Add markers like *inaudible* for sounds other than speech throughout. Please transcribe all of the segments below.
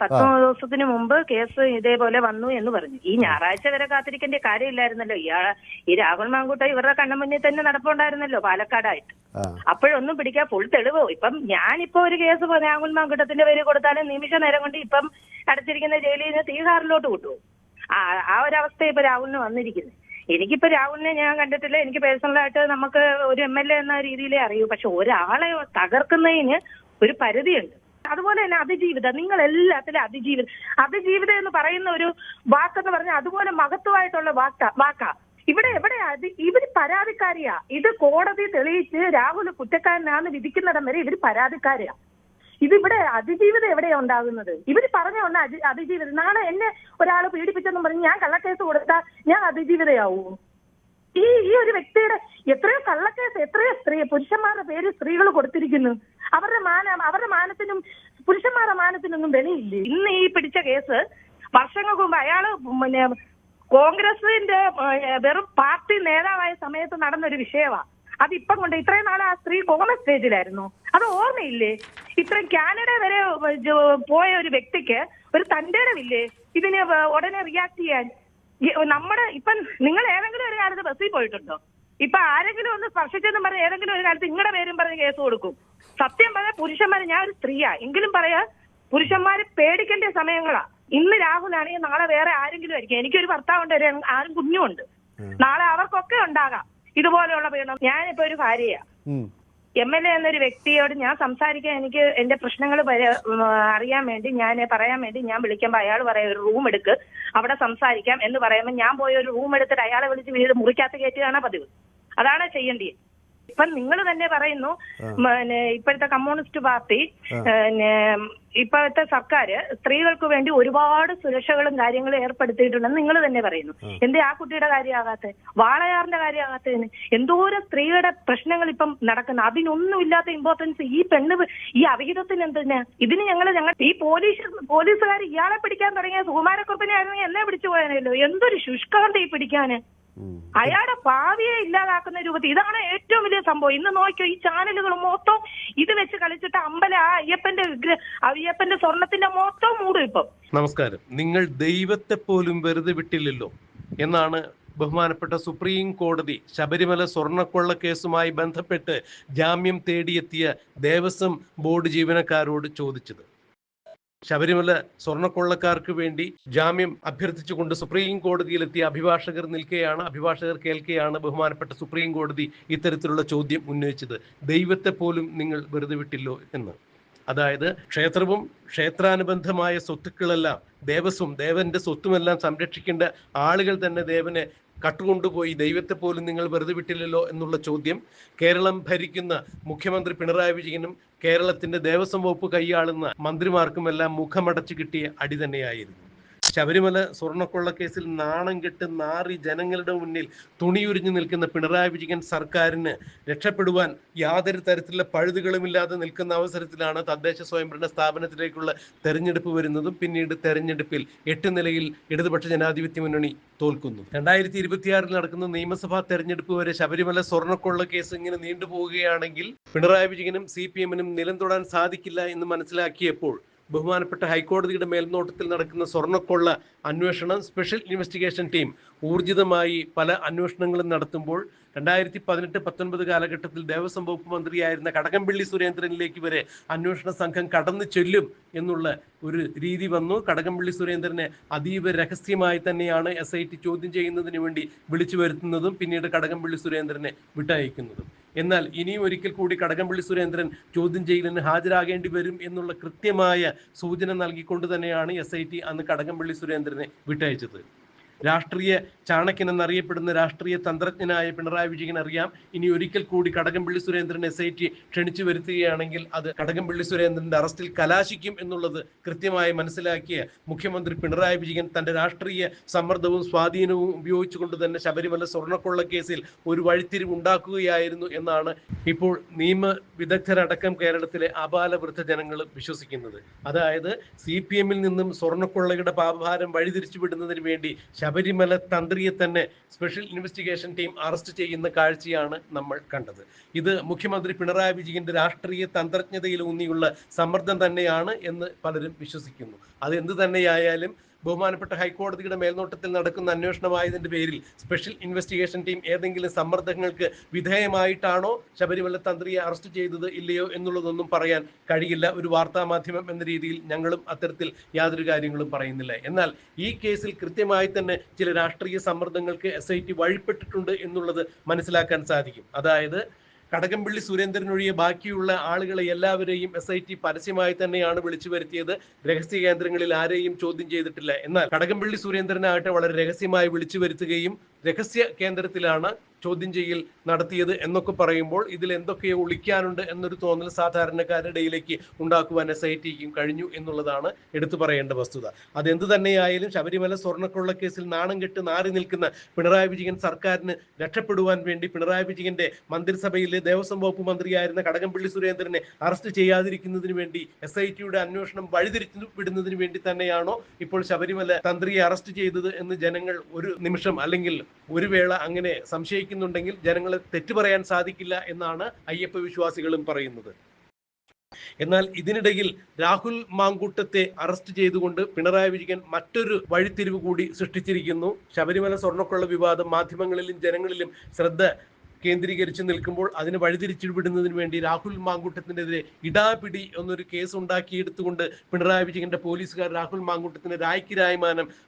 പത്തൊമ്പത് ദിവസത്തിന് മുമ്പ് കേസ് ഇതേപോലെ വന്നു എന്ന് പറഞ്ഞു. ഈ ഞായറാഴ്ച വരെ കാത്തിരിക്കേണ്ട കാര്യമില്ലായിരുന്നല്ലോ. ഇയാൾ ഈ രാഹുൽ മാങ്കൂട്ട ഇവരുടെ കണ്ണുമുന്നിൽ തന്നെ നടപ്പുണ്ടായിരുന്നല്ലോ പാലക്കാടായിട്ട്. അപ്പോഴൊന്നും പിടിക്കാൻ ഫുൾ തെളിവ്? ഇപ്പം ഞാനിപ്പോ ഒരു കേസ് രാഹുൽ മാങ്കൂട്ടത്തിന്റെ പേര് കൊടുത്താലും നിമിഷ നേരം കൊണ്ട് ഇപ്പം അടച്ചിരിക്കുന്ന ജയിലിൽ നിന്ന് തീഹാറിലോട്ട് വിട്ടു. ആ ആ ഒരവസ്ഥ ഇപ്പൊ രാഹുലിന് വന്നിരിക്കുന്നത്. എനിക്കിപ്പോ രാഹുലിനെ ഞാൻ കണ്ടിട്ടില്ല. എനിക്ക് പേഴ്സണലായിട്ട് നമുക്ക് ഒരു എം എൽ എ എന്ന രീതിയിലേ അറിയൂ. പക്ഷെ ഒരാളെ തകർക്കുന്നതിന് ഒരു പരിധിയുണ്ട്. അതുപോലെ തന്നെ അതിജീവിതം. നിങ്ങൾ എല്ലാത്തിലും അതിജീവിതം. അതിജീവിതം എന്ന് പറയുന്ന ഒരു വാക്കെന്ന് പറഞ്ഞാൽ അതുപോലെ മഹത്വമായിട്ടുള്ള വാക്ക വാക്കാ. ഇവിടെ എവിടെ ഇവർ പരാതിക്കാരിയാ. ഇത് കോടതി തെളിയിച്ച് രാഹുൽ കുറ്റക്കാരനാന്ന് വിധിക്കുന്നിടം വരെ ഇവർ പരാതിക്കാരിയാ ഇതിവിടെ അതിജീവിതം എവിടെയാ ഉണ്ടാകുന്നത്? ഇവർ പറഞ്ഞ ഒന്ന് അതി- അതിജീവിതം. നാളെ എന്നെ ഒരാൾ പീഡിപ്പിച്ചെന്ന് പറഞ്ഞ് ഞാൻ കള്ളക്കേസ് കൊടുത്താൽ ഞാൻ അതിജീവിതയാവൂ? ഈ ഈ ഒരു വ്യക്തിയുടെ എത്രയോ കള്ളക്കേസ് എത്രയോ സ്ത്രീ പുരുഷന്മാരുടെ പേര് സ്ത്രീകൾ കൊടുത്തിരിക്കുന്നു. അവരുടെ മാന അവരുടെ മാനത്തിനും പുരുഷന്മാരുടെ മാനത്തിനൊന്നും വിലയില്ലേ? ഇന്ന് ഈ പിടിച്ച കേസ് വർഷങ്ങൾക്ക് മുമ്പ് അയാൾ പിന്നെ കോൺഗ്രസിന്റെ വെറും പാർട്ടി നേതാവായ സമയത്ത് നടന്നൊരു ഒരു അത് ഇപ്പം കൊണ്ട് ഇത്രയും നാൾ ആ സ്ത്രീ കോമൺ സ്റ്റേജിലായിരുന്നു. അത് ഓർമ്മയില്ലേ? ഇത്രയും കാനഡ വരെ പോയ ഒരു വ്യക്തിക്ക് ഒരു തന്റേടമില്ലേ ഇതിനെ ഉടനെ റിയാക്ട് ചെയ്യാൻ. നമ്മുടെ ഇപ്പം നിങ്ങൾ ഏതെങ്കിലും ഒരു കാലത്ത് ബസ്സിൽ പോയിട്ടുണ്ടോ? ഇപ്പൊ ആരെങ്കിലും ഒന്ന് സ്പർശിച്ചെന്നും പറഞ്ഞ ഏതെങ്കിലും ഒരു കാലത്ത് നിങ്ങളുടെ പേരും പറഞ്ഞ് കേസ് കൊടുക്കും. സത്യം പറയാ പുരുഷന്മാര് ഞാൻ ഒരു സ്ത്രീയാ. എങ്കിലും പറയാ പുരുഷന്മാര് പേടിക്കേണ്ട സമയങ്ങളാ. ഇന്ന് രാഹുലാണെങ്കിൽ നാളെ വേറെ ആരെങ്കിലും ആയിരിക്കും. എനിക്കൊരു ഭർത്താവുണ്ട് ഉണ്ട് ആരും കുഞ്ഞുമുണ്ട് നാളെ അവർക്കൊക്കെ ഉണ്ടാകാം. ഇതുപോലെയുള്ള പീഡനം. ഞാനിപ്പോ ഒരു ഭാര്യയാ. എം എൽ എ എന്നൊരു വ്യക്തിയോട് ഞാൻ സംസാരിക്കാൻ എനിക്ക് എന്റെ പ്രശ്നങ്ങൾ അറിയാൻ വേണ്ടി ഞാൻ പറയാൻ വേണ്ടി ഞാൻ വിളിക്കുമ്പോൾ അയാൾ പറയാം ഒരു റൂം എടുക്ക്. അവിടെ സംസാരിക്കാം. എന്ന് പറയുമ്പോൾ ഞാൻ പോയി ഒരു റൂം എടുത്തിട്ട് അയാളെ വിളിച്ച് വീട് മുറിക്കകത്ത് കയറ്റുകയാണ് പതിവ്. അതാണ് ചെയ്യേണ്ടത് ഇപ്പൊ നിങ്ങൾ തന്നെ പറയുന്നു പിന്നെ ഇപ്പോഴത്തെ കമ്മ്യൂണിസ്റ്റ് പാർട്ടി പിന്നെ ഇപ്പോഴത്തെ സർക്കാർ സ്ത്രീകൾക്ക് വേണ്ടി ഒരുപാട് സുരക്ഷകളും കാര്യങ്ങളും ഏർപ്പെടുത്തിയിട്ടുണ്ടെന്ന് നിങ്ങൾ തന്നെ പറയുന്നു. എന്തേ ആ കുട്ടിയുടെ കാര്യമാകാത്ത? വാളയാറിന്റെ കാര്യമാകാത്തതിന് എന്തോരം സ്ത്രീകളുടെ പ്രശ്നങ്ങൾ ഇപ്പം നടക്കുന്നു. അതിനൊന്നും ഇല്ലാത്ത ഇമ്പോർട്ടൻസ് ഈ പെണ്ണ് ഈ അവിഹിതത്തിന് എന്തിനാ? ഇതിന് ഞങ്ങൾ ഞങ്ങൾ ഈ പോലീസ് പോലീസുകാർ ഇയാളെ പിടിക്കാൻ തുടങ്ങിയ സുകുമാരക്കുറിപ്പിനെ ആയിരുന്നെങ്കിൽ എന്നെ പിടിച്ചു പോയാനല്ലോ എന്തൊരു ശുഷ്കാന്ത ഈ പിടിക്കാന്. അയാളുടെ ഭാവിയെ ഇല്ലാതാക്കുന്ന രൂപത്തിൽ ഇതാണ് ഏറ്റവും വലിയ സംഭവം. ഇന്ന് നോക്കിയോ ഈ ചാനലുകൾ മൊത്തം ഇത് വെച്ച് കളിച്ചിട്ട് അമ്പല ആ അയ്യപ്പന്റെ അയ്യപ്പന്റെ സ്വർണത്തിന്റെ മൊത്തം മൂടും ഇപ്പം. നമസ്കാരം. നിങ്ങൾ ദൈവത്തെ പോലും വെറുതെ വിട്ടില്ലല്ലോ എന്നാണ് ബഹുമാനപ്പെട്ട സുപ്രീം കോടതി ശബരിമല സ്വർണക്കൊള്ള കേസുമായി ബന്ധപ്പെട്ട് ജാമ്യം തേടിയെത്തിയ ദേവസ്വം ബോർഡ് ജീവനക്കാരോട് ചോദിച്ചത്. ശബരിമല സ്വർണക്കൊള്ളക്കാർക്ക് വേണ്ടി ജാമ്യം അഭ്യർത്ഥിച്ചുകൊണ്ട് സുപ്രീം കോടതിയിലെത്തിയ അഭിഭാഷകർ നിൽക്കെയാണ് അഭിഭാഷകർ കേൾക്കെയാണ് ബഹുമാനപ്പെട്ട സുപ്രീം കോടതി ഇത്തരത്തിലുള്ള ചോദ്യം ഉന്നയിച്ചത്. ദൈവത്തെ പോലും നിങ്ങൾ വെറുതെ വിട്ടില്ലോ എന്ന്. അതായത് ക്ഷേത്രവും ക്ഷേത്രാനുബന്ധമായ സ്വത്തുക്കളെല്ലാം ദേവസ്വം ദേവന്റെ സ്വത്തുമെല്ലാം സംരക്ഷിക്കേണ്ട ആളുകൾ തന്നെ ദേവനെ കട്ടുകൊണ്ടുപോയി. ദൈവത്തെ പോലും നിങ്ങൾ വെറുതെ വിട്ടില്ലല്ലോ എന്നുള്ള ചോദ്യം കേരളം ഭരിക്കുന്ന മുഖ്യമന്ത്രി പിണറായി വിജയനും കേരളത്തിന്റെ ദേവസ്വം വകുപ്പ് കൈയാളുന്ന മന്ത്രിമാർക്കുമെല്ലാം മുഖമടച്ചു കിട്ടിയ അടി തന്നെയായിരുന്നു. ശബരിമല സ്വർണക്കൊള്ള കേസിൽ നാണം കെട്ട് നാറി ജനങ്ങളുടെ മുന്നിൽ തുണിയുരിഞ്ഞു നിൽക്കുന്ന പിണറായി വിജയൻ സർക്കാരിന് രക്ഷപ്പെടുവാൻ യാതൊരു തരത്തിലുള്ള പഴുതുകളുമില്ലാതെ നിൽക്കുന്ന അവസരത്തിലാണ് തദ്ദേശ സ്വയംഭരണ സ്ഥാപനത്തിലേക്കുള്ള തെരഞ്ഞെടുപ്പ് വരുന്നതും. പിന്നീട് തെരഞ്ഞെടുപ്പിൽ എട്ട് നിലയിൽ ഇടതുപക്ഷ ജനാധിപത്യ മുന്നണി തോൽക്കുന്നു. രണ്ടായിരത്തി ഇരുപത്തിയാറിൽ നടക്കുന്ന നിയമസഭാ തെരഞ്ഞെടുപ്പ് വരെ ശബരിമല സ്വർണക്കൊള്ള കേസ് ഇങ്ങനെ നീണ്ടുപോവുകയാണെങ്കിൽ പിണറായി വിജയനും സി പി എമ്മിനും നിലം തൊടാൻ സാധിക്കില്ല എന്ന് മനസ്സിലാക്കിയപ്പോൾ ബഹുമാനപ്പെട്ട ഹൈക്കോടതിയുടെ മേൽനോട്ടത്തിൽ നടക്കുന്ന സ്വർണക്കൊള്ള അന്വേഷണം സ്പെഷ്യൽ ഇൻവെസ്റ്റിഗേഷൻ ടീം ഊർജിതമായി പല അന്വേഷണങ്ങളും നടത്തുമ്പോൾ രണ്ടായിരത്തി പതിനെട്ട് പത്തൊൻപത് കാലഘട്ടത്തിൽ ദേവസ്വം വകുപ്പ് മന്ത്രിയായിരുന്ന കടകംപള്ളി സുരേന്ദ്രനിലേക്ക് വരെ അന്വേഷണ സംഘം കടന്നു ചെല്ലും എന്നുള്ള ഒരു രീതി വന്നു. കടകംപള്ളി സുരേന്ദ്രനെ അതീവ രഹസ്യമായി തന്നെയാണ് എസ് ഐ ടി ചോദ്യം ചെയ്യുന്നതിന് വേണ്ടി വിളിച്ചു വരുത്തുന്നതും പിന്നീട് കടകംപള്ളി സുരേന്ദ്രനെ വിട്ടയക്കുന്നതും. എന്നാൽ ഇനിയും ഒരിക്കൽ കൂടി കടകംപള്ളി സുരേന്ദ്രൻ ചോദ്യം ചെയ്യലിന് ഹാജരാകേണ്ടി വരും എന്നുള്ള കൃത്യമായ സൂചന നൽകിക്കൊണ്ട് തന്നെയാണ് എസ് ഐ ടി അന്ന് കടകംപള്ളി സുരേന്ദ്രനെ വിട്ടയച്ചത്. രാഷ്ട്രീയ ചാണക്യൻ എന്നറിയപ്പെടുന്ന രാഷ്ട്രീയ തന്ത്രജ്ഞനായ പിണറായി വിജയൻ അറിയാം. ഇനി ഒരിക്കൽ കൂടി Kadakampally Surendran S I T ക്ഷണിച്ചു വരുത്തുകയാണെങ്കിൽ അത് കടകംപള്ളി സുരേന്ദ്രന്റെ അറസ്റ്റിൽ കലാശിക്കും എന്നുള്ളത് കൃത്യമായി മനസ്സിലാക്കിയ മുഖ്യമന്ത്രി പിണറായി വിജയൻ തന്റെ രാഷ്ട്രീയ സമ്മർദ്ദവും സ്വാധീനവും ഉപയോഗിച്ചുകൊണ്ട് തന്നെ ശബരിമല സ്വർണക്കൊള്ള കേസിൽ ഒരു വഴിത്തിരിവ് ഉണ്ടാക്കുകയായിരുന്നു എന്നാണ് ഇപ്പോൾ നിയമ വിദഗ്ധരടക്കം കേരളത്തിലെ അപാലവൃദ്ധ ജനങ്ങൾ വിശ്വസിക്കുന്നത്. അതായത് സി പി എമ്മിൽ നിന്നും സ്വർണക്കൊള്ളയുടെ പാപഭാരം വഴിതിരിച്ചു വിടുന്നതിന് വേണ്ടി ശബരിമല തന്ത്രിയെ തന്നെ സ്പെഷ്യൽ ഇൻവെസ്റ്റിഗേഷൻ ടീം അറസ്റ്റ് ചെയ്യുന്ന കാഴ്ചയാണ് നമ്മൾ കണ്ടത്. ഇത് മുഖ്യമന്ത്രി പിണറായി വിജയന്റെ രാഷ്ട്രീയ തന്ത്രജ്ഞതയിൽ ഊന്നിയുള്ള സമ്മർദ്ദം തന്നെയാണ് എന്ന് പലരും വിശ്വസിക്കുന്നു. അത് എന്ത് തന്നെയായാലും ബഹുമാനപ്പെട്ട ഹൈക്കോടതിയുടെ മേൽനോട്ടത്തിൽ നടക്കുന്ന അന്വേഷണമായതിന്റെ പേരിൽ സ്പെഷ്യൽ ഇൻവെസ്റ്റിഗേഷൻ ടീം ഏതെങ്കിലും സമ്മർദ്ദങ്ങൾക്ക് വിധേയമായിട്ടാണോ ശബരിമല തന്ത്രിയെ അറസ്റ്റ് ചെയ്തത് ഇല്ലയോ എന്നുള്ളതൊന്നും പറയാൻ കഴിയില്ല. ഒരു വാർത്താ മാധ്യമം എന്ന രീതിയിൽ ഞങ്ങളും അത്തരത്തിൽ യാതൊരു കാര്യങ്ങളും പറയുന്നില്ല. എന്നാൽ ഈ കേസിൽ കൃത്യമായി തന്നെ ചില രാഷ്ട്രീയ സമ്മർദ്ദങ്ങൾക്ക് എസ് ഐ ടി വഴിപ്പെട്ടിട്ടുണ്ട് എന്നുള്ളത് മനസ്സിലാക്കാൻ സാധിക്കും. അതായത് കടകംപള്ളി സുരേന്ദ്രൻ ഒഴികെ ബാക്കിയുള്ള ആളുകളെ എല്ലാവരെയും എസ് ഐ ടി പരസ്യമായി തന്നെയാണ് വിളിച്ചു വരുത്തിയത്. രഹസ്യ കേന്ദ്രങ്ങളിൽ ആരെയും ചോദ്യം ചെയ്തിട്ടില്ല. എന്നാൽ കടകംപള്ളി സുരേന്ദ്രനാകട്ടെ വളരെ രഹസ്യമായി വിളിച്ചു വരുത്തുകയും രഹസ്യ കേന്ദ്രത്തിലാണ് ചോദ്യം ചെയ്യൽ നടത്തിയത് എന്നൊക്കെ പറയുമ്പോൾ ഇതിൽ എന്തൊക്കെയോ ഒളിക്കാനുണ്ട് എന്നൊരു തോന്നൽ സാധാരണക്കാരുടെ ഇടയിലേക്ക് ഉണ്ടാക്കുവാൻ എസ് ഐ ടിക്കും കഴിഞ്ഞു എന്നുള്ളതാണ് എടുത്തു പറയേണ്ട വസ്തുത. അതെന്ത് തന്നെയായാലും ശബരിമല സ്വർണക്കൊള്ള കേസിൽ നാണം കെട്ട് നാറി നിൽക്കുന്ന പിണറായി വിജയൻ സർക്കാരിന് രക്ഷപ്പെടുവാൻ വേണ്ടി പിണറായി വിജയന്റെ മന്ത്രിസഭയിലെ ദേവസ്വം വകുപ്പ് മന്ത്രിയായിരുന്ന കടകംപള്ളി സുരേന്ദ്രനെ അറസ്റ്റ് ചെയ്യാതിരിക്കുന്നതിന് വേണ്ടി എസ് ഐ ടിയുടെ അന്വേഷണം വഴിതിരിച്ചു വിടുന്നതിന് വേണ്ടി തന്നെയാണോ ഇപ്പോൾ ശബരിമല തന്ത്രിയെ അറസ്റ്റ് ചെയ്തത് എന്ന് ജനങ്ങൾ ഒരു നിമിഷം അല്ലെങ്കിൽ ഒരു വേള അങ്ങനെ സംശയിക്കുന്നുണ്ടെങ്കിൽ ജനങ്ങളെ തെറ്റു പറയാൻ സാധിക്കില്ല എന്നാണ് അയ്യപ്പ വിശ്വാസികളും പറയുന്നത്. എന്നാൽ ഇതിനിടയിൽ രാഹുൽ മാങ്കൂട്ടത്തെ അറസ്റ്റ് ചെയ്തുകൊണ്ട് പിണറായി വിജയൻ മറ്റൊരു വഴിത്തിരിവ് കൂടി സൃഷ്ടിച്ചിരിക്കുന്നു. ശബരിമല സ്വർണക്കൊള്ള വിവാദം മാധ്യമങ്ങളിലും ജനങ്ങളിലും ശ്രദ്ധ കേന്ദ്രീകരിച്ച് നിൽക്കുമ്പോൾ അതിന് വഴിതിരിച്ചുവിടുന്നതിന് വേണ്ടി രാഹുൽ മാങ്കൂട്ടത്തിനെതിരെ ഇടാപിടി എന്നൊരു കേസ് ഉണ്ടാക്കിയെടുത്തുകൊണ്ട് പിണറായി വിജയന്റെ പോലീസുകാർ രാഹുൽ മാങ്കൂട്ടത്തിന് രായ്ക്ക്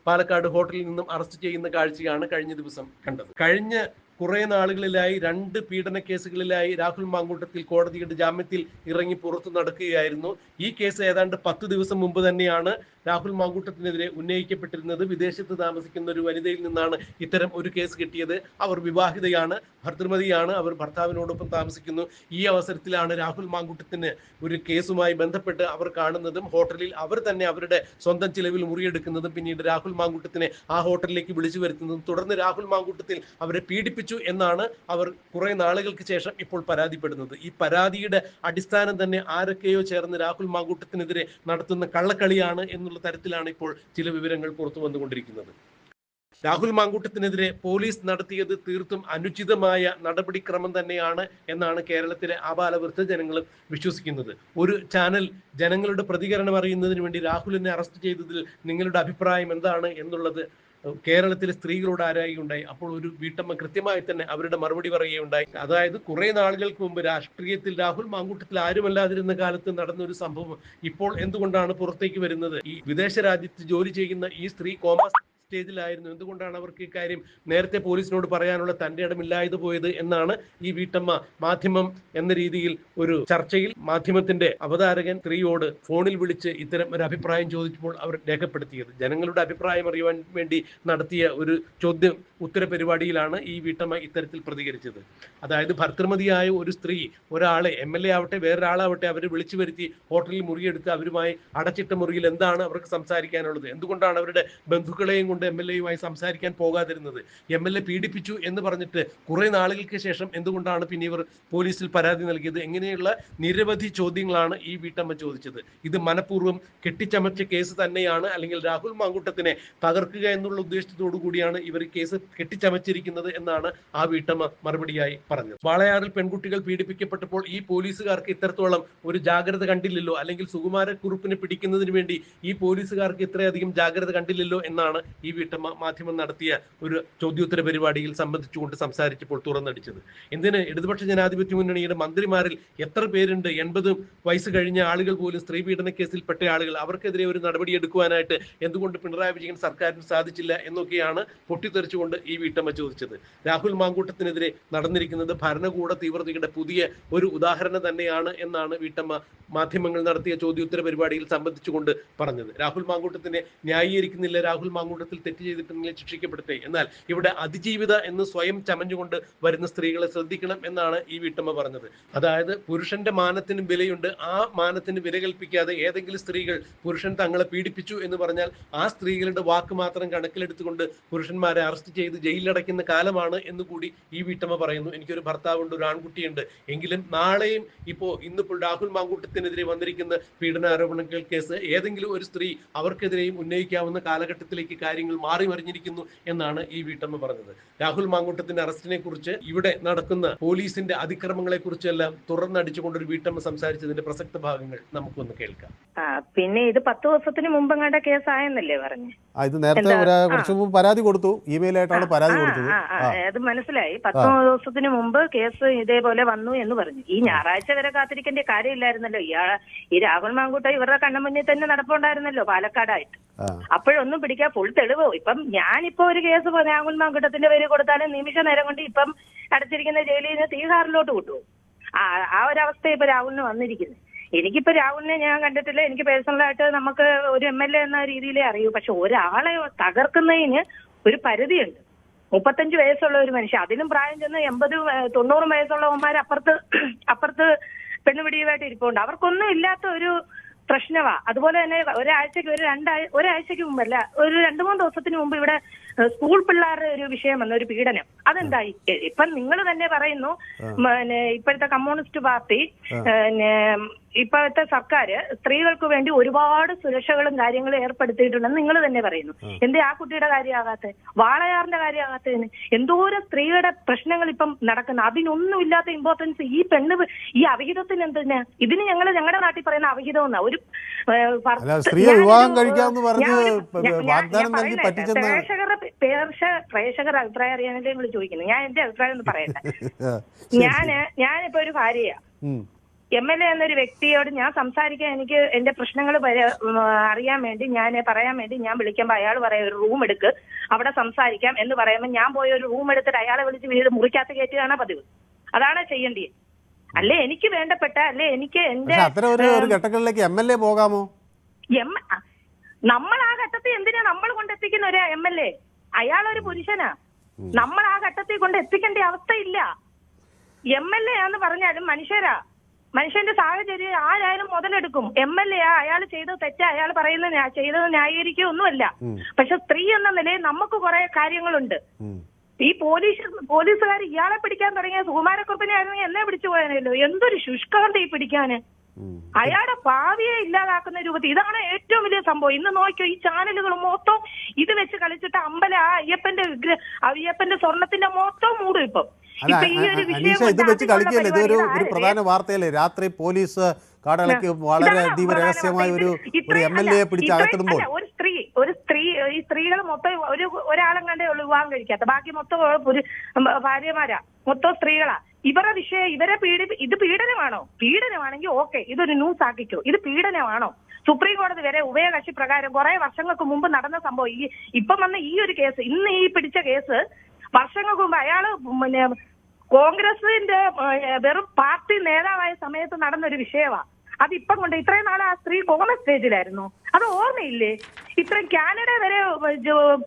പാലക്കാട് ഹോട്ടലിൽ നിന്നും അറസ്റ്റ് ചെയ്യുന്ന കാഴ്ചയാണ് കഴിഞ്ഞ ദിവസം കണ്ടത്. കഴിഞ്ഞ കുറെ നാളുകളിലായി രണ്ട് പീഡന കേസുകളിലായി രാഹുൽ മാങ്കൂട്ടത്തിൽ കോടതിയുടെ ജാമ്യത്തിൽ ഇറങ്ങി പുറത്തു നടക്കുകയായിരുന്നു. ഈ കേസ് ഏതാണ്ട് പത്ത് ദിവസം മുമ്പ് തന്നെയാണ് രാഹുൽ മാങ്കൂട്ടത്തിനെതിരെ ഉന്നയിക്കപ്പെട്ടിരുന്നത് വിദേശത്ത് താമസിക്കുന്ന ഒരു വനിതയിൽ നിന്നാണ് ഇത്തരം ഒരു കേസ് കിട്ടിയത്. അവർ വിവാഹിതയാണ് ഭർത്തൃമതിയാണ് അവർ ഭർത്താവിനോടൊപ്പം താമസിക്കുന്നു. ഈ അവസരത്തിലാണ് രാഹുൽ മാങ്കൂട്ടത്തിന് ഒരു കേസുമായി ബന്ധപ്പെട്ട് അവർ കാണുന്നതും ഹോട്ടലിൽ അവർ തന്നെ അവരുടെ സ്വന്തം ചിലവിൽ മുറിയെടുക്കുന്നതും പിന്നീട് രാഹുൽ മാങ്കൂട്ടത്തിനെ ആ ഹോട്ടലിലേക്ക് വിളിച്ചു വരുത്തുന്നതും തുടർന്ന് രാഹുൽ മാങ്കൂട്ടത്തിൽ അവരെ പീഡിപ്പിച്ചു എന്നാണ് അവർ കുറെ നാളുകൾക്ക് ശേഷം ഇപ്പോൾ പരാതിപ്പെടുന്നത്. ഈ പരാതിയുടെ അടിസ്ഥാനം തന്നെ ആരൊക്കെയോ ചേർന്ന് രാഹുൽ മാങ്കൂട്ടത്തിനെതിരെ നടത്തുന്ന കള്ളക്കളിയാണ് എന്നുള്ള തരത്തിലാണ് ഇപ്പോൾ ചില വിവരങ്ങൾ പുറത്തു വന്നുകൊണ്ടിരിക്കുന്നത്. രാഹുൽ മാങ്കൂട്ടത്തിനെതിരെ പോലീസ് നടത്തിയത് തീർത്തും അനുചിതമായ നടപടിക്രമം തന്നെയാണ് എന്നാണ് കേരളത്തിലെ ആബാലവൃദ്ധ ജനങ്ങൾ വിശ്വസിക്കുന്നത്. ഒരു ചാനൽ ജനങ്ങളുടെ പ്രതികരണം അറിയുന്നതിന് വേണ്ടി രാഹുലിനെ അറസ്റ്റ് ചെയ്തതിൽ നിങ്ങളുടെ അഭിപ്രായം എന്താണ് എന്നുള്ളത് കേരളത്തിലെ സ്ത്രീകളോട് ആരായുണ്ടായി? അപ്പോൾ ഒരു വീട്ടമ്മ കൃത്യമായി തന്നെ അവരുടെ മറുപടി പറയുകയുണ്ടായി. അതായത് കുറെ നാളുകൾക്ക് മുമ്പ് രാഷ്ട്രീയത്തിൽ രാഹുൽ മാങ്കൂട്ടത്തിൽ ആരുമല്ലാതിരുന്ന കാലത്ത് നടന്ന ഒരു സംഭവം ഇപ്പോൾ എന്തുകൊണ്ടാണ് പുറത്തേക്ക് വരുന്നത്? ഈ വിദേശ രാജ്യത്ത് ജോലി ചെയ്യുന്ന ഈ സ്ത്രീ കോമ സ്റ്റേജിലായിരുന്നു എന്തുകൊണ്ടാണ് അവർക്ക് ഇക്കാര്യം നേരത്തെ പോലീസിനോട് പറയാനുള്ള തന്റെ ഇടമില്ലായത് പോയത് എന്നാണ് ഈ വീട്ടമ്മ മാധ്യമം എന്ന രീതിയിൽ ഒരു ചർച്ചയിൽ മാധ്യമത്തിന്റെ അവതാരകൻ സ്ത്രീയോട് ഫോണിൽ വിളിച്ച് ഇത്തരം ഒരു അഭിപ്രായം ചോദിച്ചപ്പോൾ അവർ രേഖപ്പെടുത്തിയത്. ജനങ്ങളുടെ അഭിപ്രായം അറിയാൻ വേണ്ടി നടത്തിയ ഒരു ചോദ്യം ഉത്തര പരിപാടിയിലാണ് ഈ വീട്ടമ്മ ഇത്തരത്തിൽ പ്രതികരിച്ചത്. അതായത് ഭർത്തൃമതിയായ ഒരു സ്ത്രീ ഒരാളെ എം എൽ എ ആവട്ടെ വേറൊരാളാവട്ടെ അവരെ വിളിച്ചു വരുത്തി ഹോട്ടലിൽ മുറിയെടുത്ത് അവരുമായി അടച്ചിട്ട മുറിയിൽ എന്താണ് അവർക്ക് സംസാരിക്കാനുള്ളത്? എന്തുകൊണ്ടാണ് അവരുടെ ബന്ധുക്കളെയും എം എൽ എയുമായി സംസാരിക്കാൻ പോകാതിരുന്നത്. എം എൽ എ പീഡിപ്പിച്ചു എന്ന് പറഞ്ഞിട്ട് കുറെ നാളുകൾക്ക് ശേഷം എന്തുകൊണ്ടാണ് പിന്നെ ഇവർ പോലീസിൽ പരാതി നൽകിയത്? എങ്ങനെയുള്ള നിരവധി ചോദ്യങ്ങളാണ് ഈ വീട്ടമ്മ ചോദിച്ചത്. ഇത് മനഃപൂർവം കെട്ടിച്ചമച്ച കേസ് തന്നെയാണ്. അല്ലെങ്കിൽ രാഹുൽ മാങ്കൂട്ടത്തിനെ തകർക്കുക എന്നുള്ള ഉദ്ദേശത്തോടു കൂടിയാണ് ഇവർ കേസ് കെട്ടിച്ചമച്ചിരിക്കുന്നത് എന്നാണ് ആ വീട്ടമ്മ മറുപടിയായി പറഞ്ഞത്. വാളയാറിൽ പെൺകുട്ടികൾ പീഡിപ്പിക്കപ്പെട്ടപ്പോൾ ഈ പോലീസുകാർക്ക് ഇത്രത്തോളം ഒരു ജാഗ്രത കണ്ടില്ലല്ലോ? അല്ലെങ്കിൽ സുകുമാരക്കുറുപ്പിനെ പിടിക്കുന്നതിന് വേണ്ടി ഈ പോലീസുകാർക്ക് ഇത്രയധികം ജാഗ്രത കണ്ടില്ലല്ലോ എന്നാണ് ഈ വീട്ടമ്മ മാധ്യമം നടത്തിയ ഒരു ചോദ്യോത്തര പരിപാടിയിൽ സംബന്ധിച്ചുകൊണ്ട് സംസാരിച്ചപ്പോൾ തുറന്നടിച്ചത്. എന്തിന്? ഇടതുപക്ഷ ജനാധിപത്യ മുന്നണിയുടെ മന്ത്രിമാരിൽ എത്ര പേരുണ്ട്? എൺപത് വയസ്സ് കഴിഞ്ഞ ആളുകൾ പോലും സ്ത്രീ പീഡന കേസിൽ പെട്ട ആളുകൾ അവർക്കെതിരെ ഒരു നടപടി എടുക്കുവാനായിട്ട് എന്തുകൊണ്ട് പിണറായി വിജയൻ സർക്കാരിന് സാധിച്ചില്ല എന്നൊക്കെയാണ് പൊട്ടിത്തെറിച്ചുകൊണ്ട് ഈ വീട്ടമ്മ ചോദിച്ചത്. രാഹുൽ മാങ്കൂട്ടത്തിനെതിരെ നടന്നിരിക്കുന്നത് ഭരണകൂട തീവ്രതയുടെ പുതിയ ഒരു ഉദാഹരണം തന്നെയാണ് എന്നാണ് വീട്ടമ്മ മാധ്യമങ്ങൾ നടത്തിയ ചോദ്യോത്തര പരിപാടിയിൽ സംബന്ധിച്ചുകൊണ്ട് പറഞ്ഞത്. രാഹുൽ മാങ്കൂട്ടത്തിനെ ന്യായീകരിക്കുന്നില്ല. രാഹുൽ മാങ്കൂട്ടത്തിൽ തെറ്റ് ചെയ്തിട്ടുണ്ടെങ്കിൽ ശിക്ഷിക്കപ്പെടട്ടെ എന്നാൽ ഇവിടെ അതിജീവിത എന്ന് സ്വയം ചമഞ്ഞുകൊണ്ട് വരുന്ന സ്ത്രീകളെ ശ്രദ്ധിക്കണം എന്നാണ് ഈ വീട്ടമ്മ പറഞ്ഞത്. അതായത് പുരുഷന്റെ മാനത്തിന് വിലയുണ്ട്. ആ മാനത്തിന് വില കൽപ്പിക്കാതെ ഏതെങ്കിലും സ്ത്രീകൾ പുരുഷൻ തങ്ങളെ പീഡിപ്പിച്ചു എന്ന് പറഞ്ഞാൽ ആ സ്ത്രീകളുടെ വാക്ക് മാത്രം കണക്കിലെടുത്തുകൊണ്ട് പുരുഷന്മാരെ അറസ്റ്റ് ചെയ്ത് ജയിലിലടയ്ക്കുന്ന കാലമാണ് എന്ന് കൂടി ഈ വീട്ടമ്മ പറയുന്നു. എനിക്കൊരു ഭർത്താവുണ്ട് ഒരു ആൺകുട്ടിയുണ്ട്. എങ്കിലും നാളെയും ഇപ്പോ ഇന്നിപ്പോൾ രാഹുൽ മാങ്കൂട്ടത്തിനെതിരെ വന്നിരിക്കുന്ന പീഡന ആരോപണങ്ങൾ കേസ് ഏതെങ്കിലും ഒരു സ്ത്രീ അവർക്കെതിരെയും ഉന്നയിക്കാവുന്ന കാലഘട്ടത്തിലേക്ക് കാര്യങ്ങൾ കാര്യങ്ങൾ മാറി മറിഞ്ഞിരിക്കുന്നു എന്നാണ് ഈ വീട്ടമ്മ പറഞ്ഞത്. രാഹുൽ മാങ്കൂട്ടത്തിന്റെ അറസ്റ്റിനെ കുറിച്ച് ഇവിടെ നടക്കുന്ന പോലീസിന്റെ അതിക്രമങ്ങളെ കുറിച്ചെല്ലാം തുറന്നടിച്ചുകൊണ്ടൊരു വീട്ടമ്മ സംസാരിച്ചതിന്റെ പ്രസക്ത ഭാഗങ്ങൾ നമുക്കൊന്ന് കേൾക്കാം. പിന്നെ ഇത് പത്ത് ദിവസത്തിന് മുമ്പ് കേസായെന്നല്ലേ പറഞ്ഞു? ആ ഇത് നേരത്തെ ഒരു. കുറച്ച് മുമ്പ് പരാതി കൊടുത്തു. ഇമെയിൽ ആയിട്ടാണ് പരാതി കൊടുത്തത്. അത് മനസ്സിലായി. പത്ത് ദിവസത്തിന് മുമ്പ് കേസ് ഇതേപോലെ വന്നു എന്ന് പറഞ്ഞു. ഈ ഞായറാഴ്ച വരെ കാത്തിരിക്കേണ്ട കാര്യമില്ലായിരുന്നല്ലോ. ഇയാൾ ഈ രാഹുൽ മാങ്കൂട്ട ഇവരുടെ കണ്ണുമുന്നിൽ തന്നെ നടപ്പുണ്ടായിരുന്നല്ലോ പാലക്കാടായിട്ട്. അപ്പോഴൊന്നും പിടിക്കാൻ ഫുൾ തെളിവ് ഇപ്പം ഞാനിപ്പോ ഒരു കേസ് രാഹുൽ മാങ്കൂട്ടത്തിന്റെ പേര് കൊടുത്താലും നിമിഷ നേരം കൊണ്ട് ഇപ്പം അടച്ചിരിക്കുന്ന ജയിലിൽ നിന്ന് തീഹാറിലോട്ട് വിട്ടു. ആ ആ ഒരു അവസ്ഥ ഇപ്പൊ രാഹുലിന് വന്നിരിക്കുന്നത് എനിക്കിപ്പോ രാഹുലിനെ ഞാൻ കണ്ടിട്ടില്ല. എനിക്ക് പേഴ്സണലായിട്ട് നമുക്ക് ഒരു എം എൽ എ എന്ന രീതിയിലേ അറിയൂ. പക്ഷെ ഒരാളെ തകർക്കുന്നതിന് ഒരു പരിധിയുണ്ട്. മുപ്പത്തഞ്ച് വയസ്സുള്ള ഒരു മനുഷ്യൻ അതിലും പ്രായം ചെന്ന് എൺപത് തൊണ്ണൂറ് വയസ്സുള്ളവന്മാർ അപ്പുറത്ത് അപ്പുറത്ത് പെണ്ണുപിടിയുമായിട്ട് ഇരിപ്പുണ്ട്. അവർക്കൊന്നും ഇല്ലാത്ത ഒരു പ്രശ്നമാ അതുപോലെ തന്നെ ഒരാഴ്ചക്ക് ഒരു രണ്ടാഴ്ച ഒരാഴ്ചക്ക് മുമ്പല്ല ഒരു രണ്ടു മൂന്ന് ദിവസത്തിന് മുമ്പ് ഇവിടെ സ്കൂൾ പിള്ളേരുടെ ഒരു വിഷയം വന്ന ഒരു പീഡനം. അതെന്തായി ഇപ്പൊ നിങ്ങൾ തന്നെ പറയുന്നു പിന്നെ ഇപ്പോഴത്തെ കമ്മ്യൂണിസ്റ്റ് പാർട്ടി പിന്നെ ഇപ്പോഴത്തെ സർക്കാർ സ്ത്രീകൾക്ക് വേണ്ടി ഒരുപാട് സുരക്ഷകളും കാര്യങ്ങളും ഏർപ്പെടുത്തിയിട്ടുണ്ടെന്ന് നിങ്ങൾ തന്നെ പറയുന്നു. എന്തേ ആ കുട്ടിയുടെ കാര്യമാകാത്ത? വാളയാറിന്റെ കാര്യമാകാത്തതിന് എന്തോരം സ്ത്രീകളുടെ പ്രശ്നങ്ങൾ ഇപ്പം നടക്കുന്ന. അതിനൊന്നും ഇല്ലാത്ത ഇമ്പോർട്ടൻസ് ഈ പെണ്ണ് ഈ അവിഹിതത്തിന് എന്തിനാ? ഇതിന് ഞങ്ങൾ ഞങ്ങളുടെ നാട്ടിൽ പറയുന്ന അവിഹിതം എന്നാ. ഒരു സ്ത്രീയെ വിവാഹം കഴിക്കാമെന്ന് പറഞ്ഞ് പ്രേക്ഷകരുടെ പ്രേക്ഷകരുടെ അഭിപ്രായം അറിയാനല്ലേ നിങ്ങൾ ചോദിക്കുന്നത് ഞാൻ എന്റെ അഭിപ്രായം ഒന്ന് പറയട്ടെ *laughs* ഞാൻ ഞാനിപ്പോ ഒരു ഭാര്യയാ. എം എൽ എ എന്നൊരു വ്യക്തിയോട് ഞാൻ സംസാരിക്കാൻ എനിക്ക് എന്റെ പ്രശ്നങ്ങൾ അറിയാൻ വേണ്ടി ഞാൻ പറയാൻ വേണ്ടി ഞാൻ വിളിക്കുമ്പോൾ അയാൾ പറയാം ഒരു റൂം എടുക്ക്. അവിടെ സംസാരിക്കാം. എന്ന് പറയുമ്പോൾ ഞാൻ പോയി ഒരു റൂം എടുത്തിട്ട് അയാളെ വിളിച്ച് വീട് മുറിക്കകത്ത് കയറ്റുകയാണ് പതിവ്. അതാണ് ചെയ്യേണ്ടത് അല്ലെ എനിക്ക് വേണ്ടപ്പെട്ട അല്ലെ എനിക്ക് എന്റെ പക്ഷെ ഒരു ഒരു ഘട്ടങ്ങളിലേക്ക് എം എൽ എ പോകാമോ? എം നമ്മൾ ആ ഘട്ടത്തിൽ എന്തിനാ നമ്മൾ കൊണ്ടെത്തിക്കുന്ന ഒരു എം എൽ എ? അയാളൊരു പുരുഷനാ. നമ്മൾ ആ ഘട്ടത്തിൽ കൊണ്ട് എത്തിക്കേണ്ട അവസ്ഥയില്ല. എം എൽ എ ആന്ന് പറഞ്ഞാലും മനുഷ്യരാ. മനുഷ്യന്റെ സാഹചര്യം ആരായാലും മുതലെടുക്കും. എം എൽ എ അയാൾ ചെയ്തത് തെറ്റ അയാൾ പറയുന്നത് ന്യാ- ചെയ്തത് ന്യായീകരിക്കുകയൊന്നുമല്ല. പക്ഷെ സ്ത്രീ എന്ന നിലയിൽ നമുക്ക് കുറെ കാര്യങ്ങളുണ്ട്. ഈ പോലീസ് പോലീസുകാർ ഇയാളെ പിടിക്കാൻ തുടങ്ങിയ സുകുമാരക്കുറിപ്പിനെ ആയിരുന്നെങ്കിൽ എന്നെ പിടിച്ചു പോയാനല്ലോ എന്തൊരു ശുഷ്കാന്ത പിടിക്കാന്. അയാളുടെ ഭാവിയെ ഇല്ലാതാക്കുന്ന രൂപത്തിൽ ഇതാണ് ഏറ്റവും വലിയ സംഭവം. ഇന്ന് നോക്കിയോ ഈ ചാനലുകൾ മൊത്തം ഇത് വെച്ച് കളിച്ചിട്ട് അമ്പല ആ അയ്യപ്പന്റെ വിഗ്രഹ അയ്യപ്പന്റെ സ്വർണത്തിന്റെ മൊത്തം മൂടും ഇപ്പം. ഇത് വെച്ച് കളിക്കല്ലേ ഇതൊരു ഒരു പ്രധാന വാർത്തയല്ലേ? രാത്രി പോലീസ് കാടലയ്ക്ക് വളരെ അതീവ രഹസ്യമായ ഒരു ഒരു എം എൽ എ പിടിച്ച് അകത്തിടുമ്പോൾ ഒരു സ്ത്രീ ഒരു സ്ത്രീ ഈ സ്ത്രീകൾ മൊത്തം ഒരു ഒരാളും കണ്ടേ ഉള്ളൂ വിവാഹം കഴിക്കാത്ത. ബാക്കി മൊത്തം ഒരു ഭാര്യമാരാ. മൊത്തം സ്ത്രീകളാ. ഇവരുടെ വിഷയം ഇവരെ പീഡി ഇത് പീഡനമാണോ? പീഡനമാണെങ്കിൽ ഓക്കെ ഇതൊരു ന്യൂസ് ആക്കിക്കോ. ഇത് പീഡനമാണോ? സുപ്രീം കോടതി വരെ ഉഭയകക്ഷി പ്രകാരം കുറെ വർഷങ്ങൾക്ക് മുമ്പ് നടന്ന സംഭവം ഈ ഇപ്പം വന്ന ഈ ഒരു കേസ് ഇന്ന് ഈ പിടിച്ച കേസ് വർഷങ്ങൾക്ക് മുമ്പ് അയാൾ പിന്നെ കോൺഗ്രസിന്റെ വെറും പാർട്ടി നേതാവായ സമയത്ത് നടന്നൊരു വിഷയമാ അതിപ്പം കൊണ്ട് ഇത്രയും നാൾ ആ സ്ത്രീ കോമ സ്റ്റേജിലായിരുന്നു. അത് ഓർമ്മയില്ലേ? ഇത്രയും കാനഡ വരെ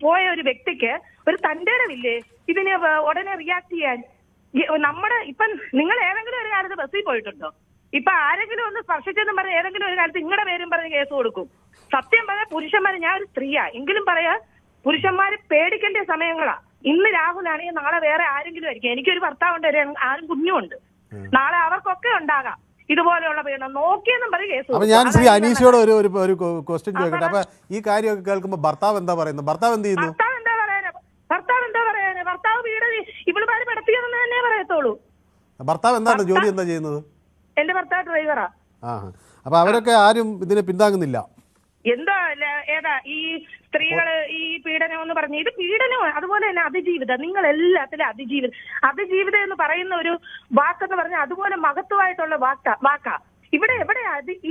പോയ ഒരു വ്യക്തിക്ക് ഒരു തന്റേടമില്ലേ ഇതിനെ ഉടനെ റിയാക്ട് ചെയ്യാൻ. നമ്മുടെ ഇപ്പം നിങ്ങൾ ഏതെങ്കിലും ഒരു കാലത്ത് ബസ്സിൽ പോയിട്ടുണ്ടോ? ഇപ്പൊ ആരെങ്കിലും ഒന്ന് സ്പർശിച്ചെന്നും പറഞ്ഞ ഏതെങ്കിലും ഒരു കാലത്ത് നിങ്ങളുടെ പേരും പറഞ്ഞ് കേസ് കൊടുക്കും. സത്യം പറയാ പുരുഷന്മാര് ഞാൻ ഒരു സ്ത്രീയാ. എങ്കിലും പറയാ പുരുഷന്മാര് പേടിക്കേണ്ട സമയങ്ങളാ. ഇന്ന് രാഹുലാണെങ്കിൽ നാളെ വേറെ ആരെങ്കിലും ആയിരിക്കും. എനിക്കൊരു ഭർത്താവുണ്ട് ആരും കുഞ്ഞുമുണ്ട് നാളെ അവർക്കൊക്കെ ഉണ്ടാകാം. ഇതുപോലെയുള്ള പീഡനം. നോക്കിയെന്നും പറയും കേസ് അപ്പൊ. ഞാൻ ശ്രീ അനീഷയോട് ഒരു ഒരു ക്വസ്റ്റ്യൻ ചോദിക്കട്ടെ. അപ്പൊ ഈ കാര്യമൊക്കെ കേൾക്കുമ്പോൾ ഭർത്താവ് എന്താ പറയുന്നത് ഭർത്താവ് എന്ത് ചെയ്യുന്നു ഭർത്താവ് എന്താ പറയാന് ഭർത്താവ് എന്താ പറയാന് ഭർത്താവ് വീട് ഇവളുമാര് പെടത്തിയതെന്ന് ഭർത്താവ് എന്താണ്? ജോലി എന്താ ചെയ്യുന്നത്? എന്റെ ഭർത്താവ് ഡ്രൈവറാ. അപ്പൊ അവരൊക്കെ ആരും ഇതിനെ പിന്താങ്ങുന്നില്ല. എന്താ ഏതാ ഈ സ്ത്രീകൾ ഈ പീഡനം എന്ന് പറഞ്ഞു ഇത് പീഡനം അതുപോലെ തന്നെ അതിജീവിതം. നിങ്ങൾ എല്ലാത്തിലും അതിജീവിതം അതിജീവിതം എന്ന് പറയുന്ന ഒരു വാക്കെന്ന് പറഞ്ഞാൽ അതുപോലെ മഹത്വമായിട്ടുള്ള വാക്കാ വാക്കാ. ഇവിടെ എവിടെ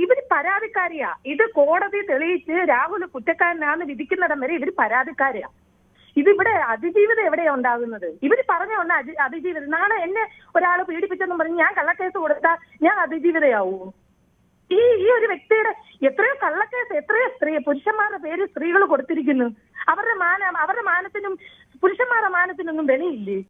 ഇവർ പരാതിക്കാരിയാ. ഇത് കോടതി തെളിയിച്ച് രാഹുൽ കുറ്റക്കാരനാന്ന് വിധിക്കുന്നിടം വരെ ഇവർ പരാതിക്കാരിയാ. ഇതിവിടെ അതിജീവിതം എവിടെയാ ഉണ്ടാകുന്നത്? ഇവർ പറഞ്ഞ ഒന്ന് അതി- അതിജീവിതം. നാളെ എന്നെ ഒരാൾ പീഡിപ്പിച്ചെന്ന് പറഞ്ഞ് ഞാൻ കള്ളക്കേസ് കൊടുത്താൽ ഞാൻ അതിജീവിതയാവൂ? ഈ ഈ ഒരു വ്യക്തിയുടെ എത്രയോ കള്ളക്കേസ് എത്രയോ സ്ത്രീ പുരുഷന്മാരുടെ പേര് സ്ത്രീകൾ കൊടുത്തിരിക്കുന്നു. അവരുടെ മാന അവരുടെ മാനത്തിനും പുരുഷന്മാരുടെ മാനത്തിനൊന്നും വിലയില്ലേ?